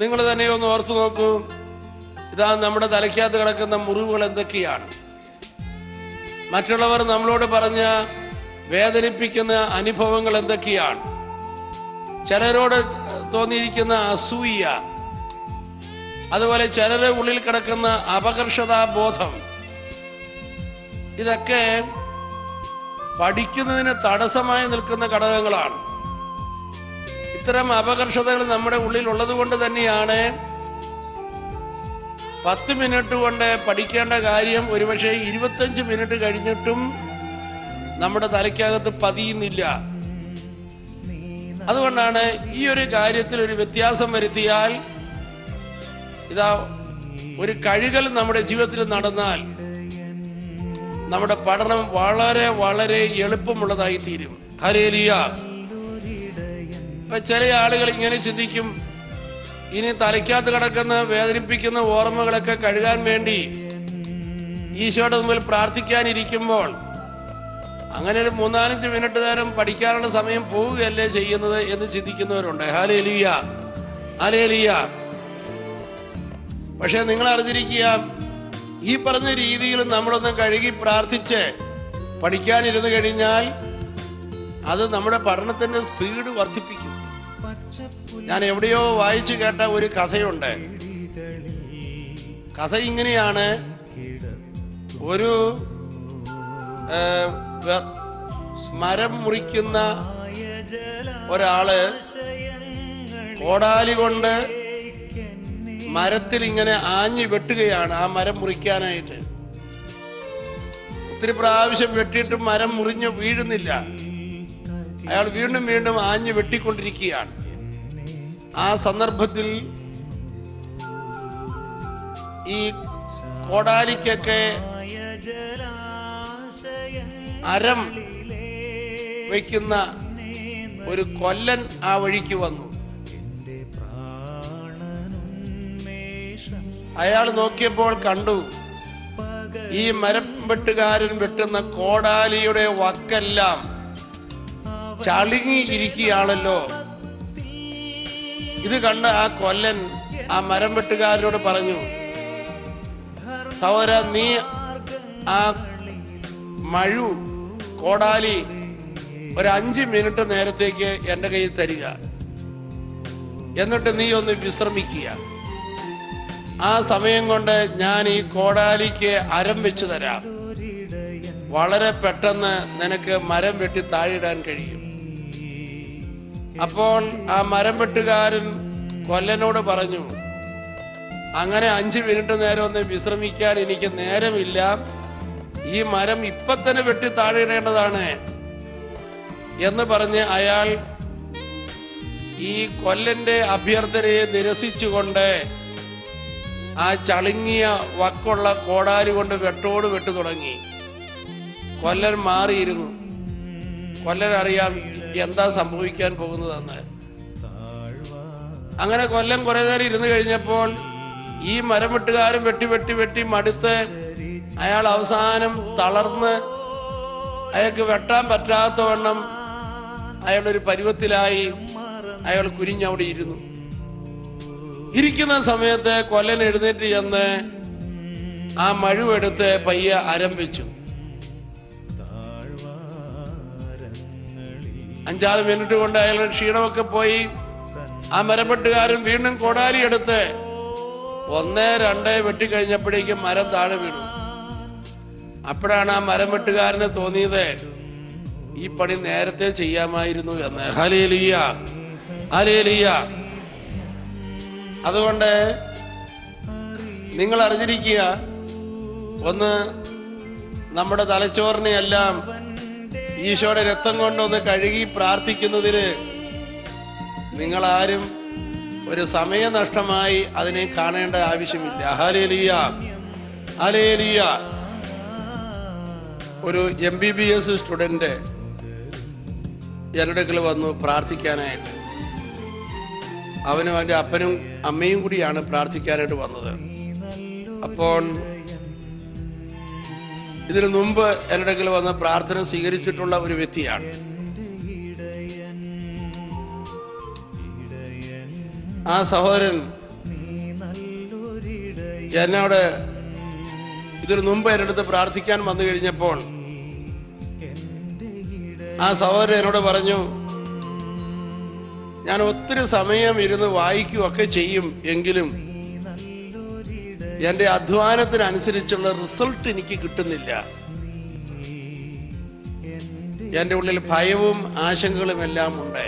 നിങ്ങൾ തന്നെ ഒന്ന് ഓർത്തു നോക്കൂ. ഇതാ നമ്മുടെ തലയ്ക്കകത്ത് കിടക്കുന്ന മുറിവുകൾ എന്തൊക്കെയാണ്? മറ്റുള്ളവർ നമ്മളോട് പറഞ്ഞ വേദനിപ്പിക്കുന്ന അനുഭവങ്ങൾ എന്തൊക്കെയാണ്? ചിലരോട് തോന്നിയിരിക്കുന്ന അസൂയ അതുപോലെ ചിലരുടെ ഉള്ളിൽ കിടക്കുന്ന അപകർഷതാ ബോധം ഇതൊക്കെ പഠിക്കുന്നതിന് തടസ്സമായി നിൽക്കുന്ന ഘടകങ്ങളാണ്. ഇത്തരം അപകർഷതകൾ നമ്മുടെ ഉള്ളിൽ ഉള്ളത് കൊണ്ട് തന്നെയാണ്. പത്ത് മിനിറ്റ് കൊണ്ട് പഠിക്കേണ്ട കാര്യം ഒരുപക്ഷെ ഇരുപത്തഞ്ച് മിനിറ്റ് കഴിഞ്ഞിട്ടും നമ്മുടെ തലയ്ക്കകത്ത് പതിയുന്നില്ല. അതുകൊണ്ടാണ് ഈ ഒരു കാര്യത്തിൽ ഒരു വ്യത്യാസം വരുത്തിയാൽ ഇതാ ഒരു കഴുകൽ നമ്മുടെ ജീവിതത്തിൽ നടന്നാൽ നമ്മുടെ പഠനം വളരെ വളരെ എളുപ്പമുള്ളതായി തീരും ഹരേലിയ ഇപ്പൊ ചില ആളുകൾ ഇങ്ങനെ ചിന്തിക്കും. ഇനി തലയ്ക്കകത്ത് കിടക്കുന്ന വേദനിപ്പിക്കുന്ന ഓർമ്മകളൊക്കെ കഴുകാൻ വേണ്ടി ഈശോയുടെ മുമ്പിൽ പ്രാർത്ഥിക്കാനിരിക്കുമ്പോൾ അങ്ങനെ ഒരു മൂന്നാലഞ്ച് മിനിറ്റ് നേരം പഠിക്കാനുള്ള സമയം പോവുകയല്ലേ ചെയ്യുന്നത് എന്ന് ചിന്തിക്കുന്നവരുണ്ട്. ഹാലേലിയ ഹാലേലിയ പക്ഷെ നിങ്ങൾ അറിഞ്ഞിരിക്കുക ഈ പറഞ്ഞ രീതിയിൽ നമ്മളൊന്ന് കഴുകി പ്രാർത്ഥിച്ച് പഠിക്കാനിരുന്നു കഴിഞ്ഞാൽ അത് നമ്മുടെ പഠനത്തിന്റെ സ്പീഡ് വർദ്ധിപ്പിക്കും. ഞാൻ എവിടെയോ വായിച്ചു കേട്ട ഒരു കഥയുണ്ട്. കഥ ഇങ്ങനെയാണ്. ഒരു മരം മുറിക്കുന്ന ഒരാൾ കോടാലി കൊണ്ട് മരത്തിൽ ഇങ്ങനെ ആഞ്ഞു വെട്ടുകയാണ് ആ മരം മുറിക്കാനായിട്ട്. ഒത്തിരി പ്രാവശ്യം വെട്ടിയിട്ടും മരം മുറിഞ്ഞു വീഴുന്നില്ല. അയാൾ വീണ്ടും വീണ്ടും ആഞ്ഞു വെട്ടിക്കൊണ്ടിരിക്കുകയാണ്. ആ സന്ദർഭത്തിൽ ഈ കോടാലിക്കൊക്കെ അരം വയ്ക്കുന്ന ഒരു കൊല്ലൻ ആ വഴിക്ക് വന്നു. അയാൾ നോക്കിയപ്പോൾ കണ്ടു. ഈ മരം വെട്ടുന്ന കോടാലിയുടെ വക്കെല്ലാം ചളുങ്ങി ഇരിക്കുകയാണല്ലോ ഇത് കണ്ട ആ കൊല്ലൻ ആ മരം വെട്ടുകാരനോട് പറഞ്ഞു സഹോദര നീ ആ മഴു കോടാലി ഒരു അഞ്ച് മിനിറ്റ് നേരത്തേക്ക് എന്റെ കയ്യിൽ തരിക. എന്നിട്ട് നീ ഒന്ന് വിശ്രമിക്കുക. ആ സമയം കൊണ്ട് ഞാൻ ഈ കോടാലിക്ക് അരം വെച്ചു തരാം. വളരെ പെട്ടെന്ന് നിനക്ക് മരം വെട്ടി താഴെയിടാൻ കഴിയും. അപ്പോൾ ആ മരം വെട്ടുകാരൻ കൊല്ലനോട് പറഞ്ഞു അങ്ങനെ അഞ്ച് മിനിറ്റ് നേരം ഒന്ന് വിശ്രമിക്കാൻ എനിക്ക് നേരമില്ല. ഈ മരം ഇപ്പൊ തന്നെ വെട്ടി താഴെയിടേണ്ടതാണ്. എന്ന് പറഞ്ഞ് അയാൾ ഈ കൊല്ലന്റെ അഭ്യർത്ഥനയെ നിരസിച്ചുകൊണ്ട് ആ ചളുങ്ങിയ വക്കുള്ള കോടാലി കൊണ്ട് വെട്ടോട് വെട്ടു തുടങ്ങി. കൊല്ലൻ മാറിയിരുന്നു. കൊല്ലൻ അറിയാം എന്താ സംഭവിക്കാൻ പോകുന്നതെന്ന് അങ്ങനെ കൊല്ലം കുറെ നേരം ഇരുന്ന് കഴിഞ്ഞപ്പോൾ ഈ മരം വെട്ടി വെട്ടി വെട്ടി മടുത്ത് അയാൾ അവസാനം തളർന്ന് അയാൾക്ക് വെട്ടാൻ പറ്റാത്തവണ്ണം അയാളൊരു പരുവത്തിലായി അയാൾ കുരിഞ്ഞവിടെ ഇരുന്നു. ഇരിക്കുന്ന സമയത്ത് കൊല്ലൻ എഴുന്നേറ്റ് ചെന്ന് ആ മഴുവെടുത്ത് പയ്യെ ആരംഭിച്ചു അഞ്ചാറ് മിനിറ്റ് കൊണ്ട് അയാളുടെ ക്ഷീണമൊക്കെ പോയി. ആ മരപ്പെട്ടുകാരൻ വീണ്ടും കോടാലി എടുത്ത് ഒന്നേ രണ്ടേ വെട്ടിക്കഴിഞ്ഞപ്പോഴേക്കും മരം താഴെ വീണു. അപ്പോഴാണ് ആ മരം വെട്ടുകാരന് തോന്നിയത് ഈ പണി നേരത്തെ ചെയ്യാമായിരുന്നു എന്ന്. ഹലേലിയ ഹലേലിയ അതുകൊണ്ട് നിങ്ങൾ അറിഞ്ഞിരിക്കുക ഒന്ന് നമ്മുടെ തലച്ചോറിനെ എല്ലാം ഈശോയുടെ രക്തം കൊണ്ടൊന്ന് കഴുകി പ്രാർത്ഥിക്കുന്നതിന് നിങ്ങൾ ആരും ഒരു സമയനഷ്ടമായി അതിനെ കാണേണ്ട ആവശ്യമില്ല. ഹലേലിയ ഹലേലിയ ഒരു M B B S student എന്റെ അടുക്കൽ വന്നു പ്രാർത്ഥിക്കാനായിട്ട്. അവനും അവന്റെ അപ്പനും അമ്മയും കൂടിയാണ് പ്രാർത്ഥിക്കാനായിട്ട് വന്നത്. അപ്പോൾ ഇതിനു മുമ്പ് എന്റെ അടുക്കൽ വന്ന് പ്രാർത്ഥന സ്വീകരിച്ചിട്ടുള്ള ഒരു വ്യക്തിയാണ്. ആ സഹോദരൻ എന്നോട് ഇതിനു മുമ്പ് എന്റെ അടുത്ത് പ്രാർത്ഥിക്കാൻ വന്നു കഴിഞ്ഞപ്പോൾ ആ സഹോദരൻ എന്നോട് പറഞ്ഞു ഞാൻ ഒത്തിരി സമയം ഇരുന്ന് വായിക്കുകയൊക്കെ ചെയ്യും എങ്കിലും എന്റെ അധ്വാനത്തിനനുസരിച്ചുള്ള റിസൾട്ട് എനിക്ക് കിട്ടുന്നില്ല. എന്റെ ഉള്ളിൽ ഭയവും ആശങ്കകളും എല്ലാം ഉണ്ട്.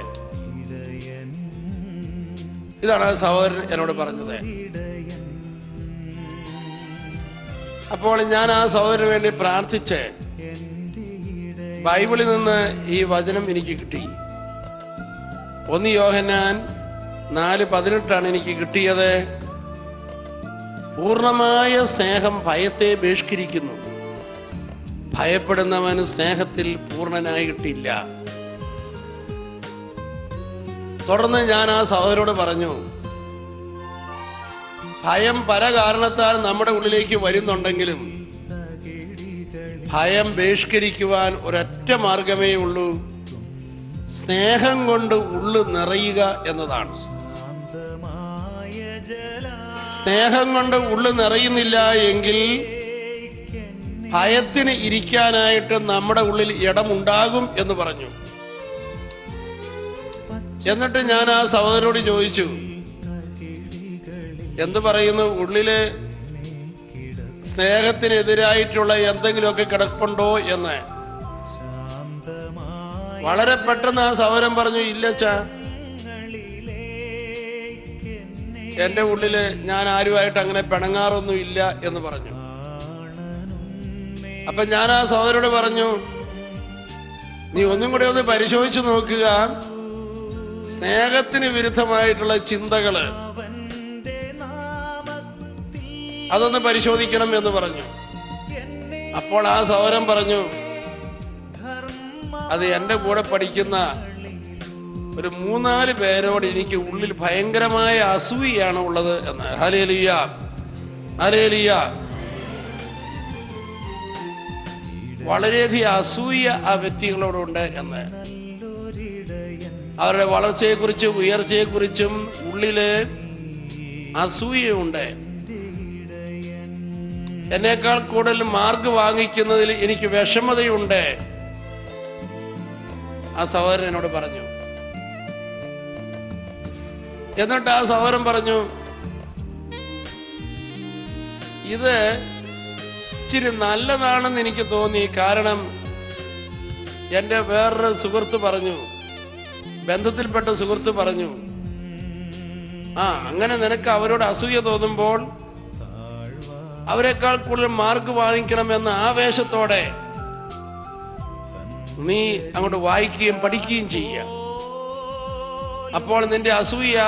ഇതാണ് ആ സഹോദരൻ എന്നോട് പറഞ്ഞത്. അപ്പോൾ ഞാൻ ആ സഹോദരന് വേണ്ടി പ്രാർത്ഥിച്ച് ബൈബിളിൽ നിന്ന് ഈ വചനം എനിക്ക് കിട്ടി. ഒന്ന് യോഹനാൻ നാല് പതിനെട്ടാണ് എനിക്ക് കിട്ടിയത്. പൂർണമായ സ്നേഹം ഭയത്തെ ബഹിഷ്കരിക്കുന്നു. ഭയപ്പെടുന്നവന് സ്നേഹത്തിൽ പൂർണനായിട്ടില്ല തുടർന്ന് ഞാൻ ആ സഹോദരോട് പറഞ്ഞു ഭയം പല കാരണത്താൽ നമ്മുടെ ഉള്ളിലേക്ക് വരുന്നുണ്ടെങ്കിലും ഭയം ബഹിഷ്കരിക്കുവാൻ ഒരൊറ്റ മാർഗമേ ഉള്ളൂ. സ്നേഹം കൊണ്ട് ഉള്ളു നിറയുക എന്നതാണ്. സ്നേഹം കൊണ്ട് ഉള്ളു നിറയുന്നില്ല എങ്കിൽ ഭയത്തിന് ഇരിക്കാനായിട്ട് നമ്മുടെ ഉള്ളിൽ ഇടമുണ്ടാകും എന്ന് പറഞ്ഞു. എന്നിട്ട് ഞാൻ ആ സഹോദരനോട് ചോദിച്ചു എന്ത് പറയുന്നു? ഉള്ളിൽ സ്നേഹത്തിനെതിരായിട്ടുള്ള എന്തെങ്കിലുമൊക്കെ കിടപ്പുണ്ടോ? എന്ന്. വളരെ പെട്ടെന്ന് ആ സഹോദരൻ പറഞ്ഞു ഇല്ലച്ചാ എന്റെ ഉള്ളിൽ ഞാൻ ആരുമായിട്ട് അങ്ങനെ പിണങ്ങാറൊന്നും ഇല്ല എന്ന് പറഞ്ഞു. അപ്പൊ ഞാൻ ആ സഹോദരോട് പറഞ്ഞു നീ ഒന്നും കൂടെ ഒന്ന് പരിശോധിച്ചു നോക്കുക. സ്നേഹത്തിന് വിരുദ്ധമായിട്ടുള്ള ചിന്തകൾ അതൊന്ന് പരിശോധിക്കണം എന്ന് പറഞ്ഞു. അപ്പോൾ ആ സൗരം പറഞ്ഞു അത് എന്റെ കൂടെ പഠിക്കുന്ന ഒരു മൂന്നാൽ പേരോട് എനിക്ക് ഉള്ളിൽ ഭയങ്കരമായ അസൂയാണ് ഉള്ളത് എന്ന്. ഹലേലിയ ഹലേലിയ വളരെയധികം അസൂയ ആ വ്യക്തികളോടുണ്ട് എന്ന്. അവരുടെ വളർച്ചയെക്കുറിച്ചും ഉയർച്ചയെക്കുറിച്ചും ഉള്ളിൽ അസൂയയുണ്ട്. എന്നേക്കാൾ കൂടുതൽ മാർക്ക് വാങ്ങിക്കുന്നതിൽ എനിക്ക് വിഷമതയുണ്ട്. ആ സഹോദരൻ എന്നോട് പറഞ്ഞു എന്നിട്ട് ആ സഹോദരൻ പറഞ്ഞു ഇത് ഇച്ചിരി നല്ലതാണെന്ന് എനിക്ക് തോന്നി. കാരണം എന്റെ വേറൊരു സുഹൃത്ത് പറഞ്ഞു ബന്ധത്തിൽപ്പെട്ട സുഹൃത്ത് പറഞ്ഞു ആ അങ്ങനെ നിനക്ക് അവരോട് അസൂയ തോന്നുമ്പോൾ അവരെക്കാൾ കൂടുതൽ മാർക്ക് വാങ്ങിക്കണമെന്ന ആവേശത്തോടെ നീ അങ്ങോട്ട് വായിക്കുകയും പഠിക്കുകയും ചെയ്യുക. അപ്പോൾ നിന്റെ അസൂയ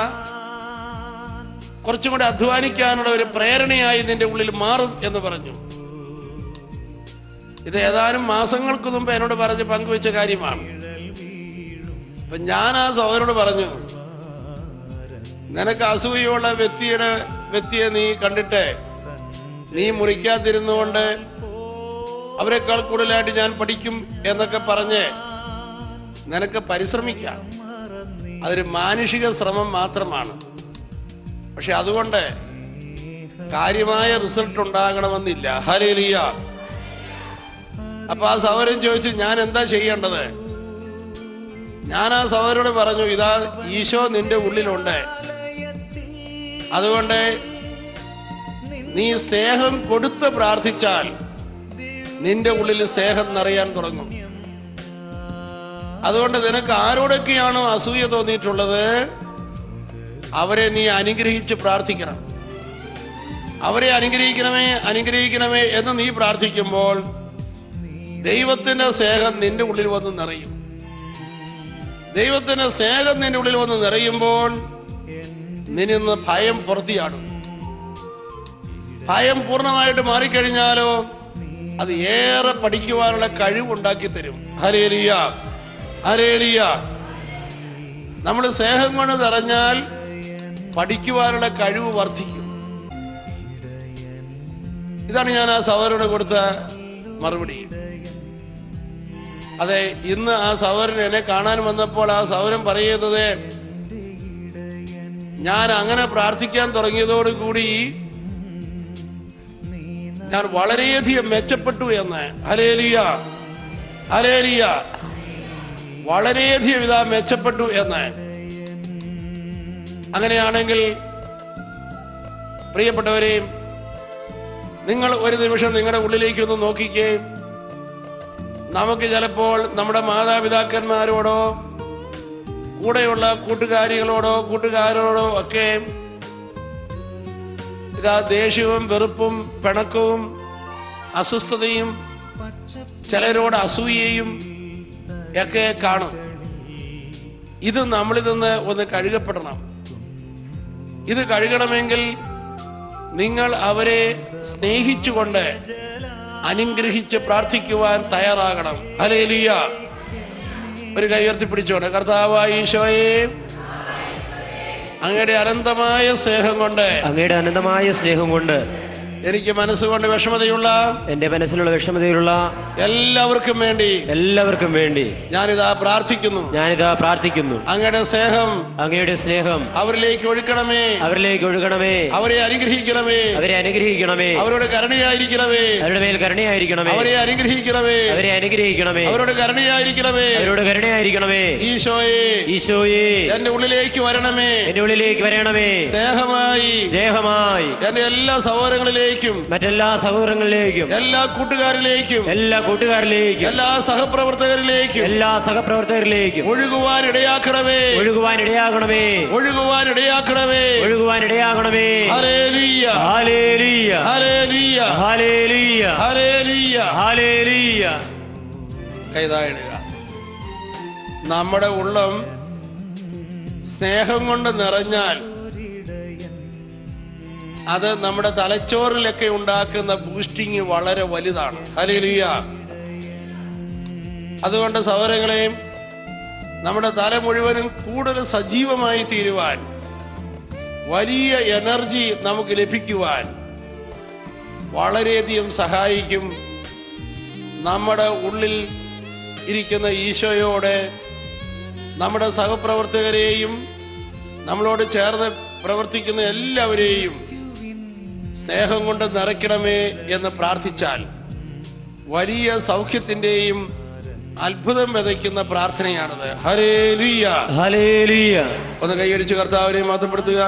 കുറച്ചും കൂടെ അധ്വാനിക്കാനുള്ള ഒരു പ്രേരണയായി നിന്റെ ഉള്ളിൽ മാറും എന്ന് പറഞ്ഞു. ഇത് ഏതാനും മാസങ്ങൾക്ക് മുമ്പ് എന്നോട് പറഞ്ഞ് പങ്കുവെച്ച കാര്യമാണ്. അപ്പൊ ഞാൻ ആ സഹോദരനോട് പറഞ്ഞു നിനക്ക് അസൂയുള്ള വ്യക്തിയുടെ വ്യക്തിയെ നീ കണ്ടിട്ട് നീ മുറിക്കാതിരുന്നുകൊണ്ട് അവരെക്കാൾ കൂടുതലായിട്ട് ഞാൻ പഠിക്കും എന്നൊക്കെ പറഞ്ഞ് നിനക്ക് പരിശ്രമിക്കാം. അതൊരു മാനുഷിക ശ്രമം മാത്രമാണ്. പക്ഷെ അതുകൊണ്ട് കാര്യമായ റിസൾട്ട് ഉണ്ടാകണമെന്നില്ല. ഹലേലിയ അപ്പൊ ആ സൗരൻ ചോദിച്ചു ഞാൻ എന്താ ചെയ്യേണ്ടത്? ഞാൻ ആ സൗരോട് പറഞ്ഞു ഇതാ ഈശോ നിന്റെ ഉള്ളിലുണ്ട്. അതുകൊണ്ട് നീ സ്നേഹം കൊടുത്ത് പ്രാർത്ഥിച്ചാൽ നിന്റെ ഉള്ളിൽ സ്നേഹം നിറയാൻ തുടങ്ങും. അതുകൊണ്ട് നിനക്ക് ആരോടൊക്കെയാണോ അസൂയ തോന്നിയിട്ടുള്ളത്? അവരെ നീ അനുഗ്രഹിച്ച് പ്രാർത്ഥിക്കണം. അവരെ അനുഗ്രഹിക്കണമേ അനുഗ്രഹിക്കണമേ എന്ന് നീ പ്രാർത്ഥിക്കുമ്പോൾ ദൈവത്തിന്റെ സ്നേഹം നിന്റെ ഉള്ളിൽ വന്ന് നിറയും. ദൈവത്തിന്റെ സ്നേഹം നിന്റെ ഉള്ളിൽ വന്ന് നിറയുമ്പോൾ നിന്ന് ഭയം പുറത്തിയാടും. ഭയം പൂർണമായിട്ട് മാറിക്കഴിഞ്ഞാലോ അത് ഏറെ പഠിക്കുവാനുള്ള കഴിവുണ്ടാക്കി തരും ഹരേലിയ ഹരേലിയ നമ്മൾ സ്നേഹം കൊണ്ട് നിറഞ്ഞാൽ പഠിക്കുവാനുള്ള കഴിവ് വർദ്ധിക്കും. ഇതാണ് ഞാൻ ആ സഹോദരനോട് കൊടുത്ത മറുപടി. അതെ ഇന്ന് ആ സഹോദരൻ എന്നെ കാണാൻ വന്നപ്പോൾ ആ സഹോദരൻ പറയുന്നത് ഞാൻ അങ്ങനെ പ്രാർത്ഥിക്കാൻ തുടങ്ങിയതോടുകൂടി ഞാൻ വളരെയധികം മെച്ചപ്പെട്ടു എന്ന്. ഹലേലിയ ഹലേലിയ വളരെയധികം ഇതാ മെച്ചപ്പെട്ടു എന്ന്. അങ്ങനെയാണെങ്കിൽ പ്രിയപ്പെട്ടവരെയും നിങ്ങൾ ഒരു നിമിഷം നിങ്ങളുടെ ഉള്ളിലേക്ക് ഒന്ന് നോക്കിക്കേ. നമുക്ക് ചിലപ്പോൾ നമ്മുടെ മാതാപിതാക്കന്മാരോടോ കൂടെയുള്ള കൂട്ടുകാരികളോടോ കൂട്ടുകാരോടോ ഒക്കെ ഇതാ ദേഷ്യവും വെറുപ്പും പിണക്കവും അസ്വസ്ഥതയും ചിലരോട് അസൂയയും ഒക്കെ കാണും. ഇത് നമ്മളിൽ നിന്ന് ഒന്ന് കഴുകപ്പെടണം. ഇത് കഴുകണമെങ്കിൽ നിങ്ങൾ അവരെ സ്നേഹിച്ചുകൊണ്ട് അനുഗ്രഹിച്ച് പ്രാർത്ഥിക്കുവാൻ തയ്യാറാകണം. ഹലേലിയ ഒരു കൈയർത്തി പിടിച്ചോണ്ട് കർത്താവായ ഈശോയെ അങ്ങയുടെ അനന്തമായ സ്നേഹം കൊണ്ട് അങ്ങയുടെ അനന്തമായ സ്നേഹം കൊണ്ട് എനിക്ക് മനസ്സുകൊണ്ട് വിഷമതയുള്ള എന്റെ മനസ്സിലുള്ള വിഷമതയുള്ള എല്ലാവർക്കും വേണ്ടി എല്ലാവർക്കും വേണ്ടി ഞാനിതാ പ്രാർത്ഥിക്കുന്നു. ഞാനിതാ പ്രാർത്ഥിക്കുന്നു. അങ്ങയുടെ സ്നേഹം അങ്ങയുടെ സ്നേഹം അവരിലേക്ക് ഒഴുക്കണമേ. അവരിലേക്ക് ഒഴുകണമേ. അവരെ അനുഗ്രഹിക്കണമേ. അവരെ അനുഗ്രഹിക്കണമേ. അവരോട് കരുണയായിരിക്കണമേ. അവരുടെ മേൽ കരുണയായിരിക്കണമേ. അവരെ അനുഗ്രഹിക്കണമേ. അവരെ അനുഗ്രഹിക്കണമേ. അവരോട് കരുണയായിരിക്കണമേ. അവരോട് കരുണയായിരിക്കണമേ. ഈശോയെ. ഈശോയെ. എന്റെ ഉള്ളിലേക്ക് വരണമേ. എന്റെ ഉള്ളിലേക്ക് വരണമേ. സ്നേഹമായി. സ്നേഹമായി. എന്റെ എല്ലാ സഹോദരങ്ങളിലേക്കും മറ്റെല്ലാ സഹോദരങ്ങളിലേക്കും എല്ലാ കൂട്ടുകാരിലേക്കും എല്ലാ കൂട്ടുകാരിലേക്കും എല്ലാ സഹപ്രവർത്തകരിലേക്കും എല്ലാ സഹപ്രവർത്തകരിലേക്കും ഒഴുകുവാൻ ഇടയാക്കണമേ. ഒഴുകുവാൻ ഇടയാകണമേ. ഒഴുകുവാൻ ഇടയാക്കണമേ. ഒഴുകുവാൻ ഇടയാകണമേ. ഹല്ലേലൂയ ഹല്ലേലൂയ ഹല്ലേലൂയ കൈതായിടുക. നമ്മുടെ ഉള്ളം സ്നേഹം കൊണ്ട് നിറഞ്ഞാൽ അത് നമ്മുടെ തലച്ചോറിലൊക്കെ ഉണ്ടാക്കുന്ന ബൂസ്റ്റിങ് വളരെ വലുതാണ്. അലിയ അതുകൊണ്ട് സൗരങ്ങളെയും നമ്മുടെ തല മുഴുവനും കൂടുതൽ സജീവമായി തീരുവാൻ വലിയ എനർജി നമുക്ക് ലഭിക്കുവാൻ വളരെയധികം സഹായിക്കും. നമ്മുടെ ഉള്ളിൽ ഇരിക്കുന്ന ഈശോയോടെ നമ്മുടെ സഹപ്രവർത്തകരെയും നമ്മളോട് ചേർന്ന് പ്രവർത്തിക്കുന്ന എല്ലാവരെയും സ്നേഹം കൊണ്ട് നിറയ്ക്കണമേ എന്ന് പ്രാർത്ഥിച്ചാൽ വലിയ സൗഖ്യത്തിന്റെയും അത്ഭുതം വിതയ്ക്കുന്ന പ്രാർത്ഥനയാണത്. ഒന്ന് കൈയടിച്ച് കർത്താവിനെ മാത്രപ്പെടുത്തുക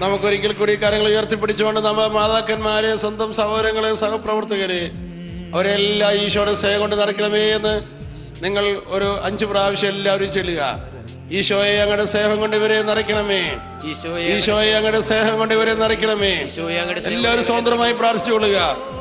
നമുക്കൊരിക്കൽ കൂടി കാര്യങ്ങൾ ഉയർത്തിപ്പിടിച്ചുകൊണ്ട് നമ്മുടെ മാതാക്കന്മാരെ സ്വന്തം സഹോദരങ്ങളെ സഹപ്രവർത്തകരെ അവരെല്ലാം ഈശോയുടെ സ്നേഹം കൊണ്ട് നടക്കണമേ എന്ന് നിങ്ങൾ ഒരു അഞ്ചു പ്രാവശ്യം എല്ലാവരും ചെല്ലുക. ഈശോയെ അങ്ങയുടെ സ്നേഹം കൊണ്ട് ഇവരെ നിറയ്ക്കണമേ. ഈശോയെ അങ്ങയുടെ സ്നേഹം കൊണ്ട് ഇവരെ നിറയ്ക്കണമേ. എല്ലാവരും സ്വതന്ത്രമായി പ്രാർത്ഥിച്ചുകൊള്ളുക.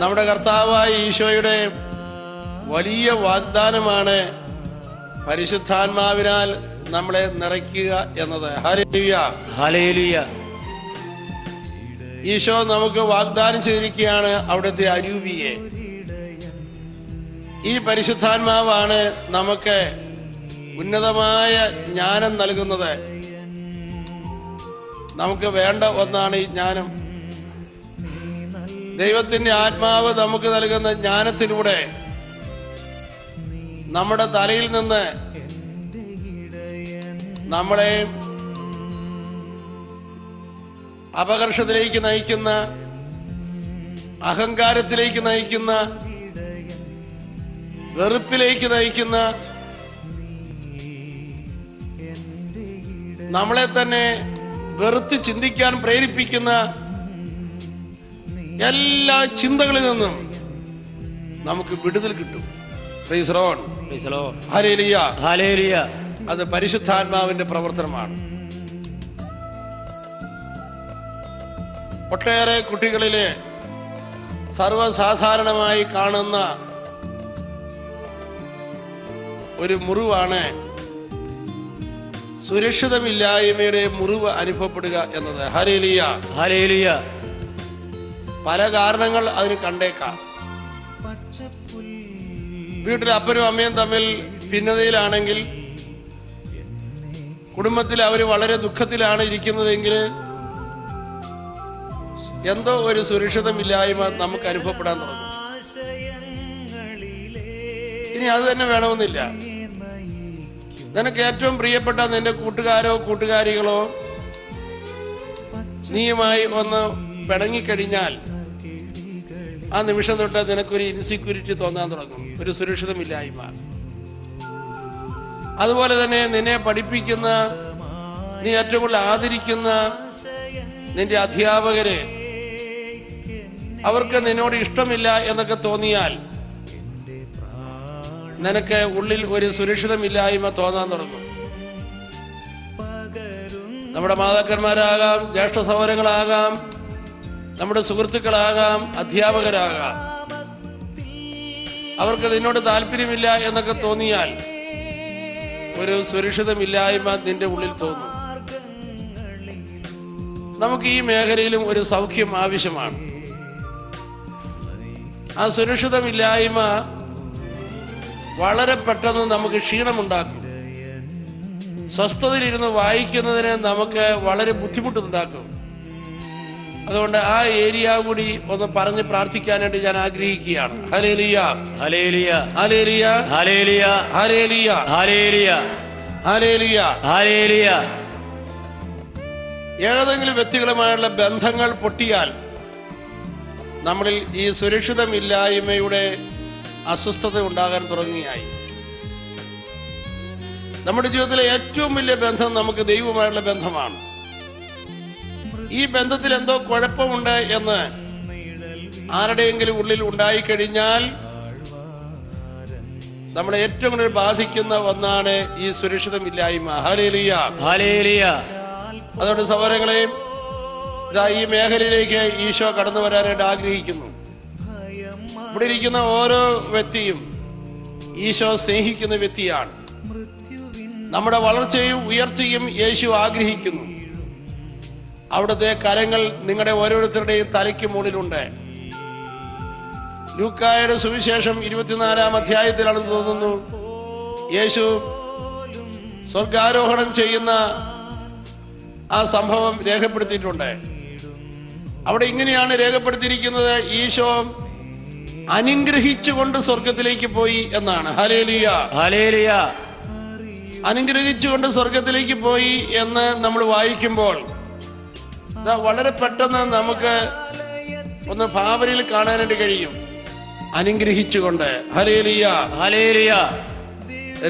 നമ്മുടെ കർത്താവായ ഈശോയുടെ വലിയ വാഗ്ദാനമാണ് പരിശുദ്ധാത്മാവിനാൽ നമ്മളെ നിറയ്ക്കുക എന്നത്. ഈശോ നമുക്ക് വാഗ്ദാനം ചെയ്തിരിക്കുകയാണ് അവിടുത്തെ അരൂപിയെ. ഈ പരിശുദ്ധാത്മാവാണ് നമുക്ക് ഉന്നതമായ ജ്ഞാനം നൽകുന്നത്. നമുക്ക് വേണ്ട ഒന്നാണ് ഈ ജ്ഞാനം. ദൈവത്തിന്റെ ആത്മാവ് നമുക്ക് നൽകുന്ന ജ്ഞാനത്തിലൂടെ നമ്മുടെ തലയിൽ നിന്ന് നമ്മളെ അപകർഷത്തിലേക്ക് നയിക്കുന്ന അഹങ്കാരത്തിലേക്ക് നയിക്കുന്ന വെറുപ്പിലേക്ക് നയിക്കുന്ന നമ്മളെ തന്നെ വെറുത്ത് ചിന്തിക്കാൻ പ്രേരിപ്പിക്കുന്ന എല്ലാ ചിന്തകളിൽ നിന്നും നമുക്ക് വിടുതൽ കിട്ടും. അത് പരിശുദ്ധാത്മാവിന്റെ പ്രവർത്തനമാണ്. ഒട്ടേറെ കുട്ടികളിലെ സർവസാധാരണമായി കാണുന്ന ഒരു മുറിവാണ് സുരക്ഷിതമില്ലായ്മയുടെ മുറിവ് അനുഭവപ്പെടുക എന്നത്. ഹരേലിയ ഹലേലിയ പല കാരണങ്ങൾ അതിന് കണ്ടേക്കാം. വീട്ടിൽ അപ്പനും അമ്മയും തമ്മിൽ ഭിന്നതയിലാണെങ്കിൽ കുടുംബത്തിൽ അവർ വളരെ ദുഃഖത്തിലാണ് ഇരിക്കുന്നതെങ്കിൽ എന്തോ ഒരു സുരക്ഷിതമില്ലായ്മ നമുക്ക് അനുഭവപ്പെടാൻ തുടങ്ങും. ഇനി അത് തന്നെ വേണമെന്നില്ല. നിനക്ക് ഏറ്റവും പ്രിയപ്പെട്ട നിന്റെ കൂട്ടുകാരോ കൂട്ടുകാരികളോ നീയുമായി ഒന്ന് പിണങ്ങിക്കഴിഞ്ഞാൽ ആ നിമിഷം തൊട്ട് നിനക്കൊരു ഇൻസെക്യൂരിറ്റി തോന്നാൻ തുടങ്ങും. ഒരു സുരക്ഷിതമില്ലായ്മ. അതുപോലെ തന്നെ നിന്നെ പഠിപ്പിക്കുന്ന നീ ഏറ്റവും കൂടുതൽ ആദരിക്കുന്ന നിന്റെ അധ്യാപകര് അവർക്ക് നിന്നോട് ഇഷ്ടമില്ല എന്നൊക്കെ തോന്നിയാൽ നിനക്ക് ഉള്ളിൽ ഒരു സുരക്ഷിതമില്ലായ്മ തോന്നാൻ തുടങ്ങും. നമ്മുടെ മാതാക്കന്മാരാകാം ജ്യേഷ്ഠ സഹോദരങ്ങളാകാം നമ്മുടെ സുഹൃത്തുക്കളാകാം അധ്യാപകരാകാം. അവർക്ക് നിന്നോട് താല്പര്യമില്ല എന്നൊക്കെ തോന്നിയാൽ ഒരു സുരക്ഷിതമില്ലായ്മ നിന്റെ ഉള്ളിൽ തോന്നും. നമുക്ക് ഈ മേഖലയിലും ഒരു സൗഖ്യം ആവശ്യമാണ്. ആ സുരക്ഷിതമില്ലായ്മ വളരെ പെട്ടെന്ന് നമുക്ക് ക്ഷീണമുണ്ടാക്കും. സ്വസ്ഥതയിലിരുന്ന് വായിക്കുന്നതിന് നമുക്ക് വളരെ ബുദ്ധിമുട്ടുണ്ടാക്കും. അതുകൊണ്ട് ആ ഏരിയ കൂടി ഒന്ന് പറഞ്ഞ് പ്രാർത്ഥിക്കാനായിട്ട് ഞാൻ ആഗ്രഹിക്കുകയാണ്. ഹലേലിയ ഹലേലിയ ഹലേലിയ ഹലേലിയ ഹലേലിയ ഹലേലിയ ഹലേലിയ ഹലേലിയ ഏതെങ്കിലും വ്യക്തികളുമായുള്ള ബന്ധങ്ങൾ പൊട്ടിയാൽ നമ്മളിൽ ഈ സുരക്ഷിതമില്ലായ്മയുടെ അസ്വസ്ഥത ഉണ്ടാകാൻ തുടങ്ങിയായി. നമ്മുടെ ജീവിതത്തിലെ ഏറ്റവും വലിയ ബന്ധം നമുക്ക് ദൈവമായുള്ള ബന്ധമാണ്. ഈ ബന്ധത്തിൽ എന്തോ കുഴപ്പമുണ്ട് എന്ന് ആരുടെയെങ്കിലും ഉള്ളിൽ ഉണ്ടായിക്കഴിഞ്ഞാൽ നമ്മളെ ഏറ്റവും കൂടുതൽ ബാധിക്കുന്ന ഒന്നാണ് ഈ സുരക്ഷിതമില്ലായ്മ ഇല്ലായ്മ. ഹലേലിയ അതുകൊണ്ട് സഹോദരങ്ങളെയും ഇതാ ഈ മേഖലയിലേക്ക് ഈശോ കടന്നു വരാനായിട്ട് ആഗ്രഹിക്കുന്നു. ഇവിടെ ഇരിക്കുന്ന ഓരോ വ്യക്തിയും ഈശോ സ്നേഹിക്കുന്ന വ്യക്തിയാണ്. നമ്മുടെ വളർച്ചയും ഉയർച്ചയും യേശു ആഗ്രഹിക്കുന്നു. അവിടുത്തെ കരങ്ങൾ നിങ്ങളുടെ ഓരോരുത്തരുടെയും തലയ്ക്ക് മുകളിലുണ്ട്. ലൂക്കായുടെ സുവിശേഷം ഇരുപത്തിനാലാം അധ്യായത്തിലാണെന്ന് തോന്നുന്നു. യേശു സ്വർഗാരോഹണം ചെയ്യുന്ന ആ സംഭവം രേഖപ്പെടുത്തിയിട്ടുണ്ട്. അവിടെ ഇങ്ങനെയാണ് രേഖപ്പെടുത്തിയിരിക്കുന്നത്. ഈശോ അനുഗ്രഹിച്ചുകൊണ്ട് സ്വർഗത്തിലേക്ക് പോയി എന്നാണ്. ഹലേലിയ ഹലേലിയ അനുഗ്രഹിച്ചുകൊണ്ട് സ്വർഗത്തിലേക്ക് പോയി എന്ന് നമ്മൾ വായിക്കുമ്പോൾ വളരെ പെട്ടെന്ന് നമുക്ക് ഒന്ന് ഭാവനയിൽ കാണാനായിട്ട് കഴിയും. അനുഗ്രഹിച്ചുകൊണ്ട്. ഹലേലിയ ഹലേലിയ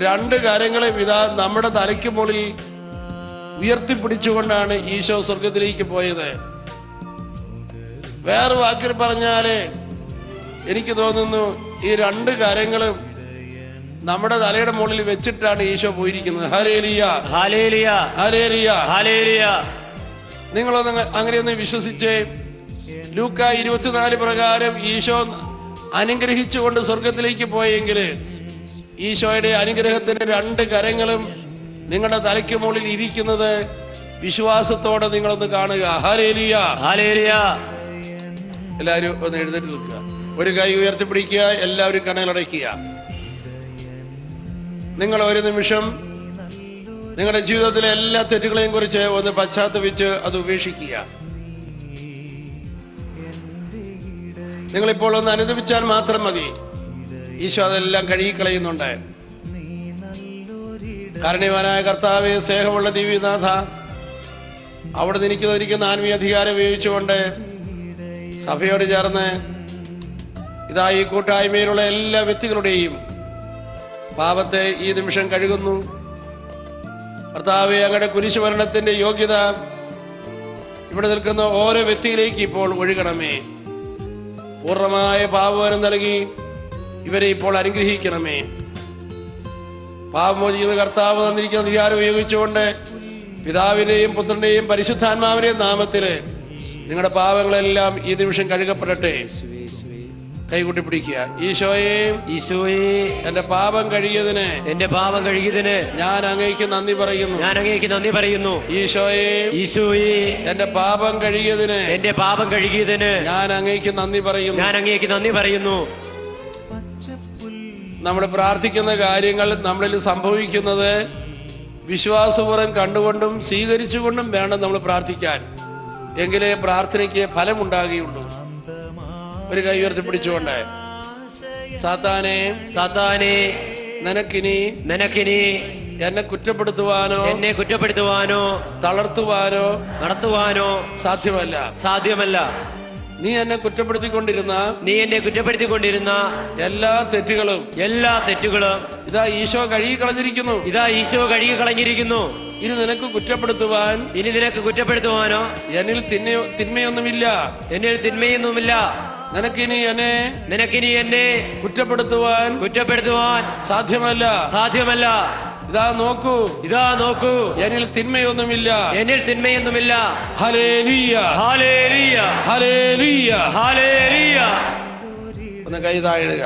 രണ്ട് കാര്യങ്ങളെ ഇതാ നമ്മുടെ തലയ്ക്ക് മുകളിൽ ഉയർത്തിപ്പിടിച്ചുകൊണ്ടാണ് ഈശോ സ്വർഗത്തിലേക്ക് പോയത്. വേറെ വാക്കിൽ പറഞ്ഞാൽ എനിക്ക് തോന്നുന്നു ഈ രണ്ട് കാര്യങ്ങളും നമ്മുടെ തലയുടെ മുകളിൽ വെച്ചിട്ടാണ് ഈശോ പോയിരിക്കുന്നത്. ഹരേലിയ ഹലേലിയ ഹരേലിയ ഹലേലിയ നിങ്ങളൊന്ന് അങ്ങനെയൊന്നും അങ്ങനെയൊന്ന് വിശ്വസിച്ചേ. ലൂക്ക ഇരുപത്തിനാല് പ്രകാരം ഈശോ അനുഗ്രഹിച്ചുകൊണ്ട് സ്വർഗത്തിലേക്ക് പോയെങ്കിൽ ഈശോയുടെ അനുഗ്രഹത്തിന്റെ രണ്ട് കരങ്ങളും നിങ്ങളുടെ തലയ്ക്ക് മുകളിൽ ഇരിക്കുന്നത് വിശ്വാസത്തോടെ നിങ്ങളൊന്ന് കാണുക. ഹാലേലിയ ഹലേലിയ എല്ലാവരും ഒന്ന് എഴുന്നേറ്റ് നിൽക്കുക. ഒരു കൈ ഉയർത്തിപ്പിടിക്കുക എല്ലാവരും കണ്ണുകളടയ്ക്കുക. നിങ്ങൾ ഒരു നിമിഷം നിങ്ങളുടെ ജീവിതത്തിലെ എല്ലാ തെറ്റുകളെയും കുറിച്ച് ഒന്ന് പശ്ചാത്തപിച്ച് അത് ഉപേക്ഷിക്കുക. നിങ്ങളിപ്പോൾ ഒന്ന് അനുദപിച്ചാൽ മാത്രം മതി. ഈശോ അതെല്ലാം കഴുകിക്കളയുന്നുണ്ട്. കാരണവാനായ കർത്താവെ സ്നേഹമുള്ള ദിവ്യനാഥ അവിടെ എനിക്ക് തന്നിരിക്കുന്ന ആത്മീയ അധികാരം ഉപയോഗിച്ചുകൊണ്ട് സഭയോട് ചേർന്ന് ഇതാ ഈ കൂട്ടായ്മയിലുള്ള എല്ലാ വ്യക്തികളുടെയും പാപത്തെ ഈ നിമിഷം കഴുകുന്നു. കർത്താവെ അങ്ങയുടെ കുരിശുമരണത്തിന്റെ യോഗ്യത ഇവിടെ നിൽക്കുന്ന ഓരോ വ്യക്തിയിലേക്ക് ഇപ്പോൾ ഒഴുകണമേ. പൂർണമായ പാപവനം നൽകി ഇവരെ ഇപ്പോൾ അനുഗ്രഹിക്കണമേ. പാപമോചിക്കുന്ന കർത്താവ് തന്നിരിക്കുന്ന അധികാരം ഉപയോഗിച്ചുകൊണ്ട് പിതാവിന്റെയും പുത്രന്റെയും പരിശുദ്ധാത്മാവിന്റെയും നാമത്തിൽ നിങ്ങളുടെ പാപങ്ങളെല്ലാം ഈ നിമിഷം കഴുകപ്പെടട്ടെ. കൈകൂട്ടി പിടിക്കുക. ഈശോയെ ഈശോയെ എന്റെ പാപം കഴിയതിന് എന്റെ പാപം കഴുകിയതിന് ഞാൻ അങ്ങേക്ക് നന്ദി പറയുന്നു. ഞാൻ അങ്ങേക്ക് നന്ദി പറയുന്നു. ഈശോയെ ഈശോയെ എന്റെ പാപം കഴിയതിന് എന്റെ പാപം കഴുകിയതിന് ഞാൻ അങ്ങേക്ക് നന്ദി പറയുന്നു. ഞാൻ അങ്ങേക്ക് നന്ദി പറയുന്നു. നമ്മൾ പ്രാർത്ഥിക്കുന്ന കാര്യങ്ങൾ നമ്മളിൽ സംഭവിക്കുന്നത് വിശ്വാസപൂർവം കണ്ടുകൊണ്ടും സ്വീകരിച്ചുകൊണ്ടും വേണം നമ്മൾ പ്രാർത്ഥിക്കാൻ. എങ്കിലേ പ്രാർത്ഥനയ്ക്ക് ഫലമുണ്ടാകുകയുള്ളൂ. ഒരു കൈ ഉയർത്തി പിടിച്ചുകൊണ്ട്. സാത്താനെ സാത്താനെ നിനക്കിനി നിനക്കിനി എന്നെ കുറ്റപ്പെടുത്തുവാനോ എന്നെ കുറ്റപ്പെടുത്തുവാനോ തളർത്തുവാനോ നടത്തുവാനോ സാധ്യമല്ല. സാധ്യമല്ല. നീ എന്നെ കുറ്റപ്പെടുത്തിക്കൊണ്ടിരുന്ന നീ എന്നെ കുറ്റപ്പെടുത്തിക്കൊണ്ടിരുന്ന എല്ലാ തെറ്റുകളും എല്ലാ തെറ്റുകളും ഇതാ ഈശോ കഴുകി കളഞ്ഞിരിക്കുന്നു. ഇതാ ഈശോ കഴുകി കളഞ്ഞിരിക്കുന്നു. ഇനി നിനക്ക് കുറ്റപ്പെടുത്തുവാൻ ഇനി നിനക്ക് കുറ്റപ്പെടുത്തുവാനോ എന്നിൽ തിന്മ തിന്മയൊന്നുമില്ല. എന്നിൽ തിന്മയൊന്നുമില്ല. നിനക്കിനി എന്നെ നിനക്കിനി എന്നെ കുറ്റപ്പെടുത്തുവാൻ കുറ്റപ്പെടുത്തുവാൻ സാധ്യമല്ല. സാധ്യമല്ല. ഇതാ നോക്കൂ. ഇതാ നോക്കൂ. എന്നിൽ തിന്മയൊന്നുമില്ല. എന്നിൽ തിന്മയൊന്നുമില്ല. ഹലേലിയ ഹലേലിയ ഹലേലിയ ഹലേലിയ ഒന്ന് കൈ താഴുക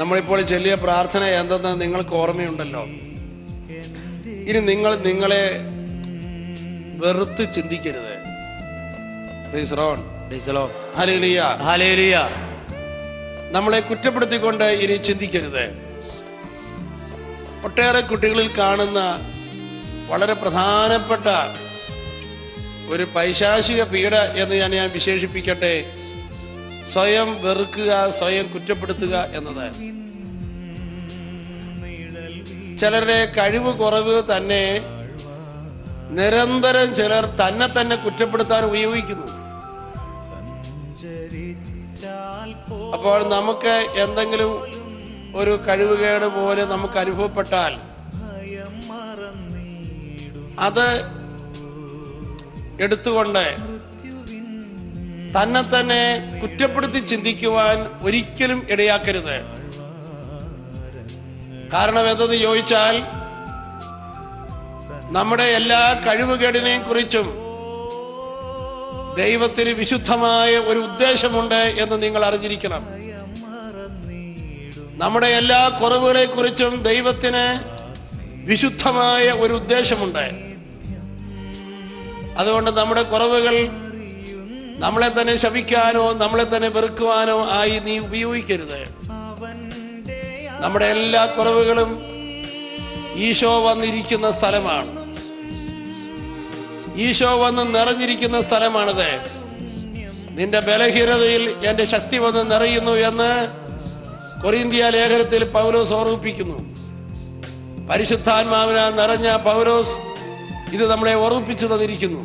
നമ്മളിപ്പോൾ ചെല്ലിയ പ്രാർത്ഥന എന്തെന്ന് നിങ്ങൾക്ക് ഓർമ്മയുണ്ടല്ലോ? ഇനി നിങ്ങൾ നിങ്ങളെ വെറുത്ത് ചിന്തിക്കരുത്. ശ്രോൺ നമ്മളെ കുറ്റപ്പെടുത്തിക്കൊണ്ട് ഇനി ചിന്തിക്കരുത്. ഒട്ടേറെ കുട്ടികളിൽ കാണുന്ന വളരെ പ്രധാനപ്പെട്ട ഒരു പൈശാചിക പീഡ എന്ന് ഞാൻ ഞാൻ വിശേഷിപ്പിക്കട്ടെ. സ്വയം വെറുക്കുക സ്വയം കുറ്റപ്പെടുത്തുക എന്നത്. ചിലരുടെ കഴിവ് കുറവ് തന്നെ നിരന്തരം ചിലർ തന്നെ തന്നെ കുറ്റപ്പെടുത്താൻ ഉപയോഗിക്കുന്നു. അപ്പോൾ നമുക്ക് എന്തെങ്കിലും ഒരു കഴിവുകേട് പോലെ നമുക്ക് അനുഭവപ്പെട്ടാൽ അത് എടുത്തുകൊണ്ട് തന്നെ തന്നെ കുറ്റപ്പെടുത്തി ചിന്തിക്കുവാൻ ഒരിക്കലും ഇടയാക്കരുത്. കാരണം എന്തെന്ന് ചോദിച്ചാൽ നമ്മുടെ എല്ലാ കഴിവുകേടിനെയും കുറിച്ചും ദൈവത്തിന് വിശുദ്ധമായ ഒരു ഉദ്ദേശമുണ്ട് എന്ന് നിങ്ങൾ അറിഞ്ഞിരിക്കണം. നമ്മുടെ എല്ലാ കുറവുകളെ കുറിച്ചും ദൈവത്തിന് വിശുദ്ധമായ ഒരു ഉദ്ദേശമുണ്ട്. അതുകൊണ്ട് നമ്മുടെ കുറവുകൾ നമ്മളെ തന്നെ ശപിക്കാനോ നമ്മളെ തന്നെ വെറുക്കുവാനോ ആയി നീ ഉപയോഗിക്കരുത്. നമ്മുടെ എല്ലാ കുറവുകളും ഈശോ വന്നിരിക്കുന്ന സ്ഥലമാണ്. ഈശോ വന്ന് നിറഞ്ഞിരിക്കുന്ന സ്ഥലമാണിത്. നിന്റെ ബലഹീനതയിൽ എന്റെ ശക്തി വന്ന് നിറയുന്നു എന്ന് കൊറിന്ത്യ ലേഖനത്തിൽ പൗലോസ് ഓർമ്മിപ്പിക്കുന്നു. പരിശുദ്ധാത്മാവിനാൽ നിറഞ്ഞ പൗലോസ് ഇത് നമ്മളെ ഓർമ്മിപ്പിച്ചു തന്നിരിക്കുന്നു.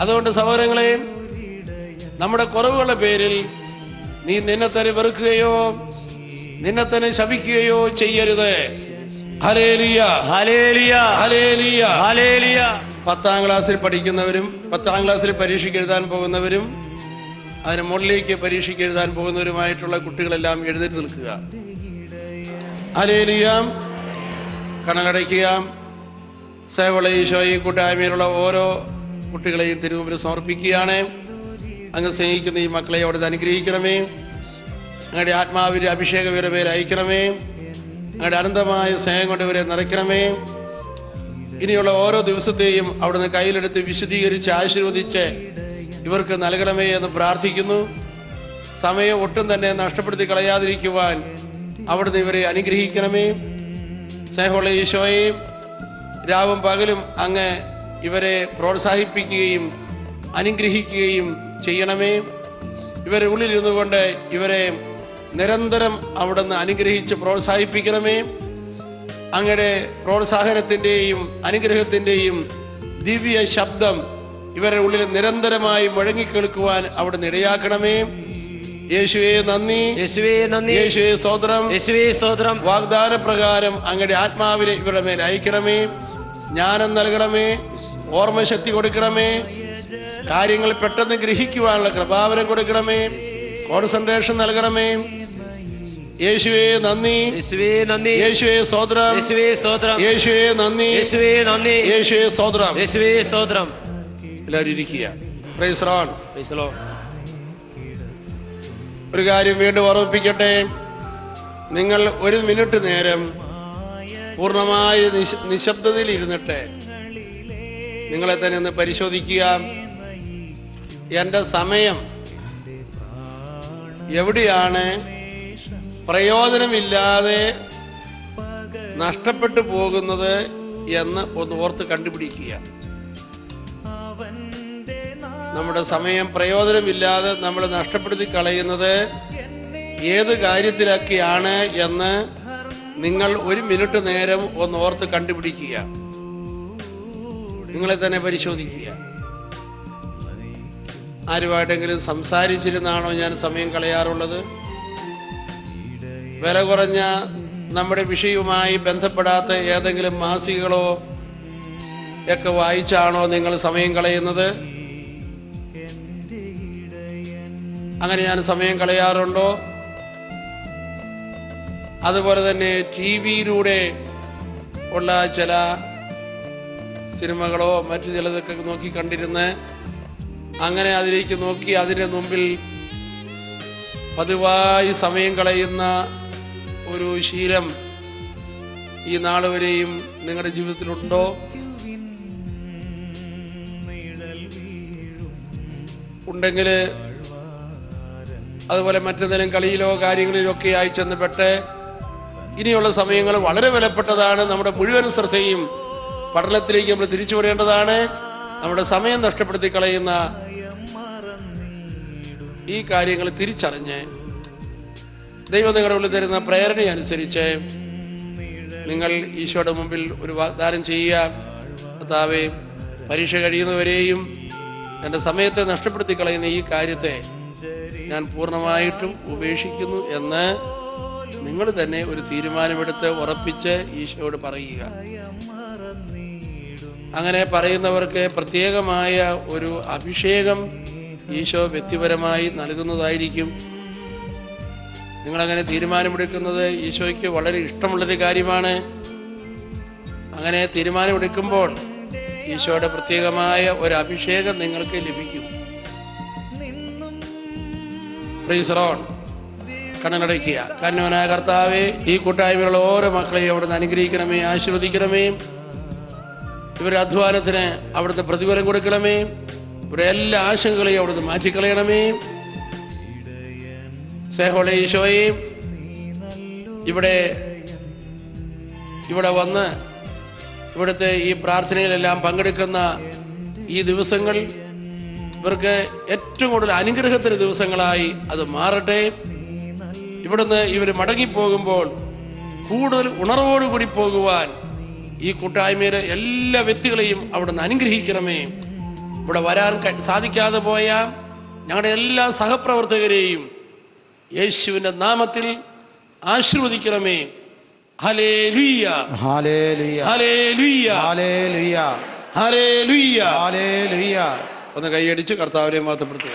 അതുകൊണ്ട് സഹോദരങ്ങളെ നമ്മുടെ കുറവുകളുടെ പേരിൽ നീ നിന്നെ തന്നെ വെറുക്കുകയോ നിന്നെ തന്നെ ശപിക്കുകയോ ചെയ്യരുത്. ഹലേലിയ ഹലേലിയ ഹലേലിയ ഹാലേലിയ പത്താം ക്ലാസ്സിൽ പഠിക്കുന്നവരും പത്താം ക്ലാസ്സിൽ പരീക്ഷയ്ക്ക് എഴുതാൻ പോകുന്നവരും അതിന് മുകളിലേക്ക് പരീക്ഷയ്ക്ക് എഴുതാൻ പോകുന്നവരുമായിട്ടുള്ള കുട്ടികളെല്ലാം എഴുന്നേറ്റ് നിൽക്കുക. അലേലിയാം കണകടയ്ക്കുകയാം സേവള ഈശോയും കൂട്ടായ്മയിലുള്ള ഓരോ കുട്ടികളെയും തിരുമുമ്പിൽ സമർപ്പിക്കുകയാണ്. അങ്ങ് സ്നേഹിക്കുന്ന ഈ മക്കളെ അവിടെ അനുഗ്രഹിക്കണമേ. അങ്ങയുടെ ആത്മാവിന്റെ അഭിഷേക ഇവരെ പേര് അയക്കണമേ. അങ്ങയുടെ അനന്തമായ സ്നേഹം കൊണ്ട് ഇവരെ നിറയ്ക്കണമേ. ഇനിയുള്ള ഓരോ ദിവസത്തെയും അവിടുന്ന് കയ്യിലെടുത്ത് വിശദീകരിച്ച് ആശീർവദിച്ച് ഇവർക്ക് നൽകണമേ എന്ന് പ്രാർത്ഥിക്കുന്നു. സമയം ഒട്ടും തന്നെ നഷ്ടപ്പെടുത്തി കളയാതിരിക്കുവാൻ അവിടുന്ന് ഇവരെ അനുഗ്രഹിക്കണമേ. സ്നേഹമുള്ള ഈശോയെയും രാവും പകലും അങ്ങ് ഇവരെ പ്രോത്സാഹിപ്പിക്കുകയും അനുഗ്രഹിക്കുകയും ചെയ്യണമേ. ഇവരെ ഉള്ളിലിരുന്നുകൊണ്ട് ഇവരെ നിരന്തരം അവിടുന്ന് അനുഗ്രഹിച്ച് പ്രോത്സാഹിപ്പിക്കണമേ. അങ്ങയുടെ പ്രോത്സാഹനത്തിന്റെയും അനുഗ്രഹത്തിന്റെയും ദിവ്യ ശബ്ദം ഇവരുടെ ഉള്ളിൽ നിരന്തരമായി മുഴങ്ങിക്കേൾക്കുവാൻ അവിടെ ഇടയാക്കണമേ. യേശുവേ നന്ദി. യേശുവേ നന്ദി. യേശുവേ സ്തോത്രം. യേശുവേ സ്തോത്രം. വാഗ്ദാന പ്രകാരം അങ്ങയുടെ ആത്മാവിനെ ഇവരുടെ മേൽ അയക്കണമേ. ജ്ഞാനം നൽകണമേ. ഓർമ്മശക്തി കൊടുക്കണമേ. കാര്യങ്ങൾ പെട്ടെന്ന് ഗ്രഹിക്കുവാനുള്ള കൃപാവരം കൊടുക്കണമേ. കോൺസെൻട്രേഷൻ നൽകണമേ. യേശുവെ നന്ദി. യേശുവേ നന്ദി. യേശുവേ സ്തോത്രം. യേശുവേ സ്തോത്രം. യേശുവേ നന്ദി. യേശുവേ നന്ദി. യേശുവേ സ്തോത്രം. യേശുവേ സ്തോത്രം. എല്ലാവരും ഇരിക്കുക. Praise Lord. ഒരു കാര്യം വീണ്ടും ഓർമ്മിപ്പിക്കട്ടെ. നിങ്ങൾ ഒരു മിനിറ്റ് നേരം പൂർണമായ നിശ നിശബ്ദതയിൽ ഇരുന്നിട്ട് നിങ്ങളെ തന്നെ ഒന്ന് പരിശോധിക്കുക. എന്റെ സമയം എവിടെയാണ്? പ്രയോജനമില്ലാതെ നഷ്ടപ്പെട്ടു പോകുന്നത് എന്ന് ഒന്ന് ഓർത്ത് കണ്ടുപിടിക്കുക. നമ്മുടെ സമയം പ്രയോജനമില്ലാതെ നമ്മൾ നഷ്ടപ്പെടുത്തി കളയുന്നത് ഏത് കാര്യത്തിലൊക്കെയാണ് എന്ന് നിങ്ങൾ ഒരു മിനിറ്റ് നേരം ഒന്ന് ഓർത്ത് കണ്ടുപിടിക്കുക. നിങ്ങളെ തന്നെ പരിശോധിക്കുക. ആരുമായിട്ടെങ്കിലും സംസാരിച്ചിരുന്നാണോ ഞാൻ സമയം കളയാറുള്ളത്? വില കുറഞ്ഞ നമ്മുടെ വിഷയവുമായി ബന്ധപ്പെടാത്ത ഏതെങ്കിലും മാസികകളോ ഒക്കെ വായിച്ചാണോ നിങ്ങൾ സമയം കളയുന്നത്? അങ്ങനെ ഞാൻ സമയം കളയാറുണ്ടോ? അതുപോലെ തന്നെ ടി വിയിലൂടെ ഉള്ള ചില സിനിമകളോ മറ്റു ചിലതൊക്കെ നോക്കി കണ്ടിരുന്ന് അങ്ങനെ അതിലേക്ക് നോക്കി അതിന്റെ മുമ്പിൽ പതിവായി സമയം കളയുന്ന ഒരു ശീലം ഈ നാൾ വരെയും നിങ്ങളുടെ ജീവിതത്തിലുണ്ടോ? ഉണ്ടെങ്കിൽ അതുപോലെ മറ്റെന്തെങ്കിലും കളിയിലോ കാര്യങ്ങളിലോ ഒക്കെ ആയി ചെന്നപ്പെട്ട് ഇനിയുള്ള സമയങ്ങൾ വളരെ വിലപ്പെട്ടതാണ്. നമ്മുടെ മുഴുവൻ ശ്രദ്ധയും പഠനത്തിലേക്ക് നമ്മൾ തിരിച്ചു വരേണ്ടതാണ്. നമ്മുടെ സമയം നഷ്ടപ്പെടുത്തി കളയുന്ന ഈ കാര്യങ്ങൾ തിരിച്ചറിഞ്ഞ് ദൈവം നിങ്ങളുടെ ഉള്ളിൽ തരുന്ന പ്രേരണയനുസരിച്ച് നിങ്ങൾ ഈശോയുടെ മുമ്പിൽ ഒരു വാഗ്ദാനം ചെയ്യുക. കർത്താവേ പരീക്ഷ കഴിയുന്നവരെയും എന്റെ സമയത്തെ നഷ്ടപ്പെടുത്തി കളയുന്ന ഈ കാര്യത്തെ ഞാൻ പൂർണമായിട്ടും ഉപേക്ഷിക്കുന്നു എന്ന് നിങ്ങൾ തന്നെ ഒരു തീരുമാനമെടുത്ത് ഉറപ്പിച്ച് ഈശോയോട് പറയുക. അങ്ങനെ പറയുന്നവർക്ക് പ്രത്യേകമായ ഒരു അഭിഷേകം ഈശോ വ്യക്തിപരമായി നൽകുന്നതായിരിക്കും. നിങ്ങളങ്ങനെ തീരുമാനമെടുക്കുന്നത് ഈശോയ്ക്ക് വളരെ ഇഷ്ടമുള്ളൊരു കാര്യമാണ്. അങ്ങനെ തീരുമാനമെടുക്കുമ്പോൾ ഈശോയുടെ പ്രത്യേകമായ ഒരു അഭിഷേകം നിങ്ങൾക്ക് ലഭിക്കും. കണ്ണടയ്ക്കുക കന്നോനായ കർത്താവെ ഈ കൂട്ടായ്മയുള്ള ഓരോ മക്കളെയും അവിടുന്ന് അനുഗ്രഹിക്കണമേ ആശീർവദിക്കണമേ. ഇവരുടെ അധ്വാനത്തിന് അവിടുത്തെ പ്രതിഫലം കൊടുക്കണമേ. ഇവരുടെ എല്ലാ ആശങ്കകളെയും അവിടുന്ന് മാറ്റിക്കളയണമേ. സേഹോളെ ഈശോയും ഇവിടെ ഇവിടെ വന്ന് ഇവിടുത്തെ ഈ പ്രാർത്ഥനയിലെല്ലാം പങ്കെടുക്കുന്ന ഈ ദിവസങ്ങൾ ഇവർക്ക് ഏറ്റവും കൂടുതൽ അനുഗ്രഹത്തിന് ദിവസങ്ങളായി അത് മാറട്ടെ. ഇവിടുന്ന് ഇവർ മടങ്ങിപ്പോകുമ്പോൾ കൂടുതൽ ഉണർവോടുകൂടി പോകുവാൻ ഈ കൂട്ടായ്മയിലെ എല്ലാ വ്യക്തികളെയും അവിടുന്ന് അനുഗ്രഹിക്കണമേ. ഇവിടെ വരാൻ സാധിക്കാതെ പോയ ഞങ്ങളുടെ എല്ലാ സഹപ്രവർത്തകരെയും യേശുവിന്റെ നാമത്തിൽ ആശീർവദിക്കണമേ. ഒന്ന് കൈയടിച്ച് കർത്താവിനെ മാത്രപ്പെടുത്തുക.